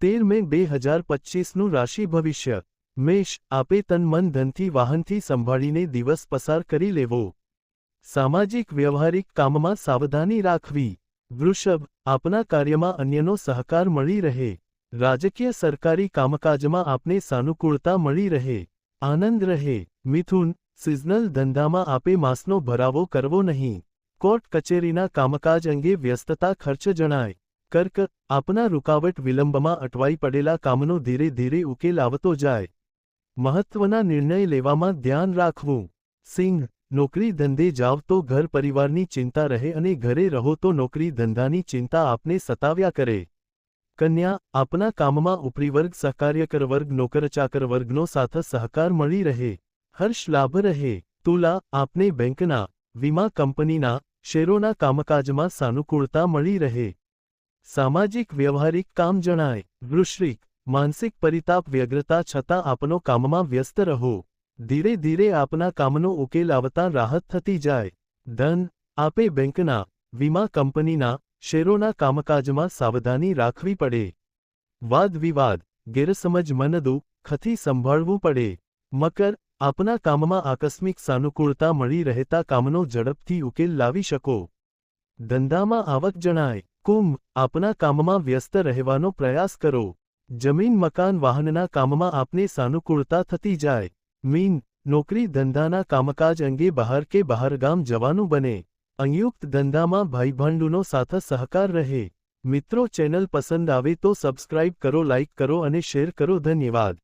તેર મે બે હજાર પચીસનું રાશિ ભવિષ્ય. મેષ, આપે તન મન ધનથી વાહનથી સંભાળીને દિવસ પસાર કરી લેવો. સામાજિક વ્યવહારિક કામમાં સાવધાની રાખવી. વૃષભ, આપના કાર્યમાં અન્યનો સહકાર મળી રહે. રાજકીય સરકારી કામકાજમાં આપને સાનુકૂળતા મળી રહે. આનંદ રહે. મિથુન, સિઝનલ ધંધામાં આપે માસનો ભરાવો કરવો નહીં. કોર્ટ કચેરીના કામકાજ અંગે વ્યસ્તતા ખર્ચ જણાય. કર્ક, આપના રૂકાવટ વિલંબમાં અટવાઈ પડેલા કામનો ધીરે ધીરે ઉકેલ આવતો જાય. મહત્વના નિર્ણય લેવામાં ધ્યાન રાખવું. સિંહ, નોકરી ધંધે જાવ તો ઘર પરિવારની ચિંતા રહે અને ઘરે રહો તો નોકરી ધંધાની ચિંતા આપને સતાવ્યા કરે. કન્યા, આપના કામમાં ઉપરીવર્ગ સહકાર્યકર વર્ગ, નોકરચાકર વર્ગનો સાથ સહકાર મળી રહે. હર્ષ લાભ રહે. તુલા, આપને બેંકના, વીમા કંપનીના, શેરોના કામકાજમાં સાનુકૂળતા મળી રહે. સામાજિક વ્યવહારિક કામ જણાય. વૃશ્રિક માનસિક પરિતાપ વ્યગ્રતા છતાં આપનો કામમાં વ્યસ્ત રહો. ધીરે ધીરે આપના કામનો ઉકેલ આવતા રાહત થતી જાય. ધન, આપે બેંકના, વીમા કંપનીના, શેરોના કામકાજમાં સાવધાની રાખવી પડે. વાદ વિવાદ, ગેરસમજ મનદુ, ખથી સંભાળવું પડે. મકર, આપના કામમાં આકસ્મિક સાનુકૂળતા મળી રહેતા કામનો ઝડપથી ઉકેલ લાવી શકો. ધંધામાં આવક જણાય. કુંભ આપના કામમાં વ્યસ્ત રહેવાનો પ્રયાસ કરો. જમીન, મકાન, વાહનના કામમાં આપને સાનુકૂળતા થતી જાય. મીન, નોકરી, ધંધાના કામકાજ અંગે બહાર કે બહારગામ જવાનું બને. અંયુક્ત ધંધામાં ભાઈભાંડુનો સાથ સહકાર રહે. મિત્રો, ચેનલ પસંદ આવે તો સબસ્ક્રાઇબ કરો લાઇક કરો અને શેર કરો. ધન્યવાદ.